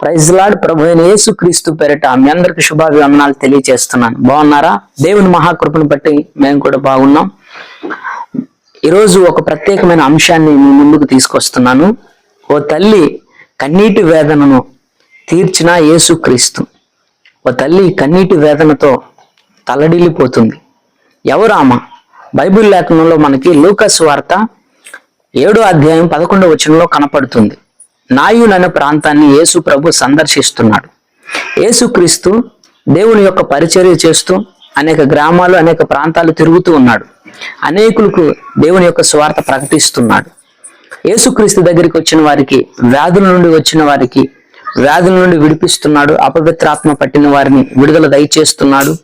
Praise lord ప్రభు అయిన యేసు క్రీస్తు పేరిట మీ అందరికి శుభాభివందనాలు తెలియజేస్తున్నాను. బాగున్నారా? దేవుని మహాకృపను బట్టి మేము కూడా బాగున్నాం. ఈరోజు ఒక ప్రత్యేకమైన అంశాన్ని మీ ముందుకు తీసుకొస్తున్నాను. ఓ తల్లి కన్నీటి వేదనను తీర్చిన యేసు క్రీస్తు. ఓ తల్లి కన్నీటి వేదనతో తలడిల్లిపోతుంది. ఎవరామ బైబిల్ లేఖనంలో మనకి లూకస్ వార్త ఏడో అధ్యాయం పదకొండవ వచనంలో కనపడుతుంది. నాయున్ అనే ప్రాంతాన్ని యేసు ప్రభు సందర్శిస్తున్నాడు. యేసుక్రీస్తు దేవుని యొక్క పరిచర్య చేస్తూ అనేక గ్రామాలు అనేక ప్రాంతాలు తిరుగుతూ ఉన్నాడు. అనేకులకు దేవుని యొక్క స్వార్థ ప్రకటిస్తున్నాడు. యేసుక్రీస్తు దగ్గరికి వచ్చిన వారికి వ్యాధుల నుండి వచ్చిన వారికి వ్యాధుల నుండి విడిపిస్తున్నాడు అపవిత్రాత్మ పట్టిన వారిని విడుదల దయచేస్తున్నాడు.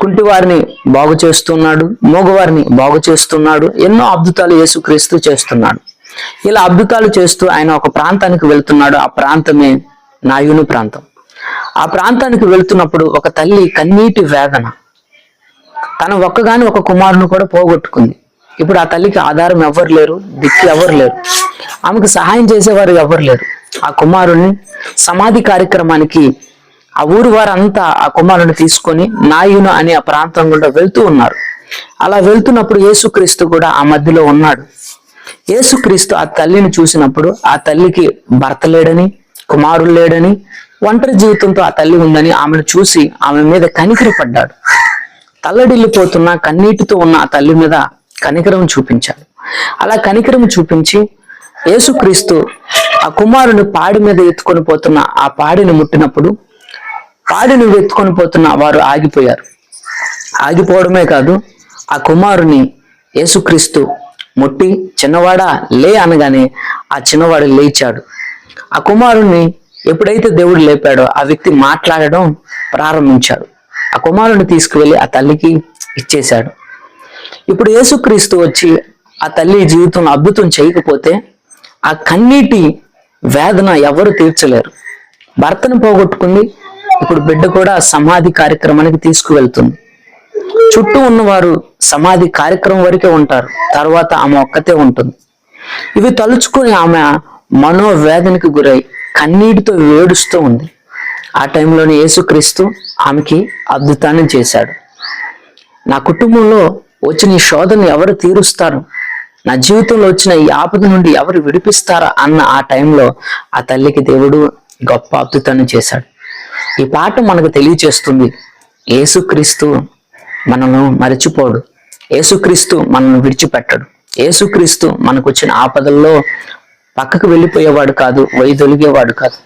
కుంటి వారిని బాగు చేస్తున్నాడు మోగవారిని బాగు చేస్తున్నాడు ఎన్నో అద్భుతాలు యేసుక్రీస్తు చేస్తున్నాడు. ఇలా అద్భుతాలు చేస్తూ ఆయన ఒక ప్రాంతానికి వెళ్తున్నాడు. ఆ ప్రాంతమే నాయుని ప్రాంతం. ఆ ప్రాంతానికి వెళ్తున్నప్పుడు ఒక తల్లి కన్నీటి వేదన. తన ఒక్కగాని ఒక కుమారుని కూడా పోగొట్టుకుంది. ఇప్పుడు ఆ తల్లికి ఆధారం ఎవరు లేరు దిక్కు ఎవరు లేరు. ఆమెకు సహాయం చేసేవారు ఎవరు లేరు. ఆ కుమారుణ్ణి సమాధి కార్యక్రమానికి ఆ ఊరు వారంతా ఆ కుమారుని తీసుకొని నాయును అనే ఆ ప్రాంతం గుండా వెళ్తూ ఉన్నారు. అలా వెళ్తున్నప్పుడు యేసుక్రీస్తు కూడా ఆ మధ్యలో ఉన్నాడు. యేసుక్రీస్తు ఆ తల్లిని చూసినప్పుడు ఆ తల్లికి భర్త లేడని కుమారుడు లేడని ఒంటరి జీవితంతో ఆ తల్లి ఉందని ఆమెను చూసి ఆమె మీద కనికరి పడ్డాడు. తల్లడిల్లిపోతున్న కన్నీటితో ఉన్న ఆ తల్లి మీద కనికరం చూపించాడు. అలా కనికరం చూపించి యేసుక్రీస్తు ఆ కుమారుని పాడి మీద ఎత్తుకొని పోతున్న ఆ పాడిని ముట్టినప్పుడు పాడిని ఎత్తుకొని పోతున్న వారు ఆగిపోయారు. ఆగిపోవడమే కాదు ఆ కుమారుని యేసుక్రీస్తు ముట్టి చిన్నవాడా? లే అనగానే ఆ చిన్నవాడు లేచాడు. ఆ కుమారుణ్ణి ఎప్పుడైతే దేవుడు లేపాడో ఆ వ్యక్తి మాట్లాడడం ప్రారంభించాడు. ఆ కుమారుని తీసుకువెళ్ళి ఆ తల్లికి ఇచ్చేశాడు. ఇప్పుడు యేసుక్రీస్తు వచ్చి ఆ తల్లి జీవితం అద్భుతం చేయకపోతే ఆ కన్నీటి వేదన ఎవరు తీర్చలేరు. భర్తను పోగొట్టుకుంది. ఇప్పుడు బిడ్డ కూడా సమాధి కార్యక్రమానికి తీసుకువెళ్తుంది. చుట్టూ ఉన్నవారు సమాధి కార్యక్రమం వరకే ఉంటారు. తర్వాత ఆమె ఒక్కతే ఉంటుంది. ఇవి తలుచుకుని ఆమె మనోవేదనకి గురై కన్నీటితో వేడుస్తూ ఉంది. ఆ టైంలోనే యేసుక్రీస్తు ఆమెకి అద్భుతాన్ని చేశాడు. నా కుటుంబంలో వచ్చిన ఈ శోధన ఎవరు తీరుస్తారు? నా జీవితంలో వచ్చిన ఈ ఆపద నుండి ఎవరు విడిపిస్తారా అన్న ఆ టైంలో ఆ తల్లికి దేవుడు గొప్ప అద్భుతాన్ని చేశాడు. ఈ పాట మనకు తెలియచేస్తుంది. యేసుక్రీస్తు మనను మరచిపోడు. యేసుక్రీస్తు మనల్ని విడిచిపెట్టడు. యేసుక్రీస్తు మనకు వచ్చిన ఆపదల్లో పక్కకు వెళ్ళిపోయేవాడు కాదు వైదొలిగేవాడు కాదు.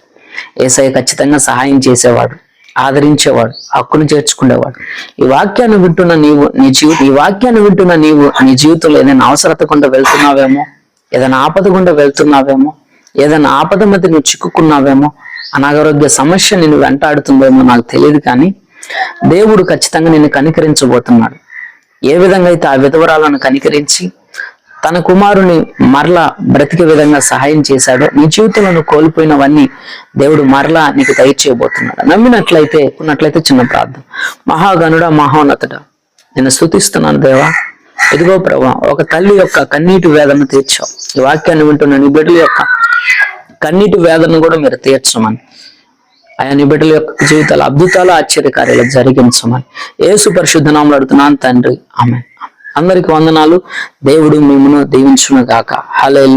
ఏసఐ ఖచ్చితంగా సహాయం చేసేవాడు ఆదరించేవాడు హక్కును చేర్చుకునేవాడు. ఈ వాక్యాన్ని వింటున్న నీవు నీ జీవి ఈ వాక్యాన్ని వింటున్న నీవు నీ జీవితంలో ఏదైనా అవసరత గుండా వెళ్తున్నావేమో? ఏదైనా ఆపద గుండా వెళ్తున్నావేమో? ఏదైనా ఆపద మధ్య నువ్వు చిక్కుకున్నావేమో? అనారోగ్య సమస్య నేను వెంటాడుతుందేమో నాకు తెలియదు కానీ దేవుడు ఖచ్చితంగా నిన్ను కనికరించబోతున్నాడు. ఏ విధంగా అయితే ఆ విధవరాలను కనికరించి తన కుమారుని మరలా బ్రతికే విధంగా సహాయం చేశాడో నీ జీవితంలో కోల్పోయినవన్నీ దేవుడు మరలా నీకు దయచేయబోతున్నాడు. నమ్మినట్లయితే ఉన్నట్లయితే చిన్న ప్రార్థన. మహాగనుడ మహోన్నతుడ నేను స్థుతిస్తున్నాను దేవా. ఇదిగో ప్రభా ఒక తల్లి యొక్క కన్నీటి వేదన తీర్చావు. ఈ వాక్యాన్ని వింటున్న నీ బిడ్డల యొక్క కన్నీటి వేదన కూడా మీరు తీర్చమని. ఆయన నీ బిడ్డల యొక్క జీవితాలు అద్భుతాలు ఆశ్చర్యకార్యాలు జరిగించమని. ఏసు పరిశుద్ధనామలు అడుగుతున్నాను తండ్రి. ఆమె అందరికి వందనాలు. దేవుడు మిమ్మను దీవించును గాక. హలెల్లు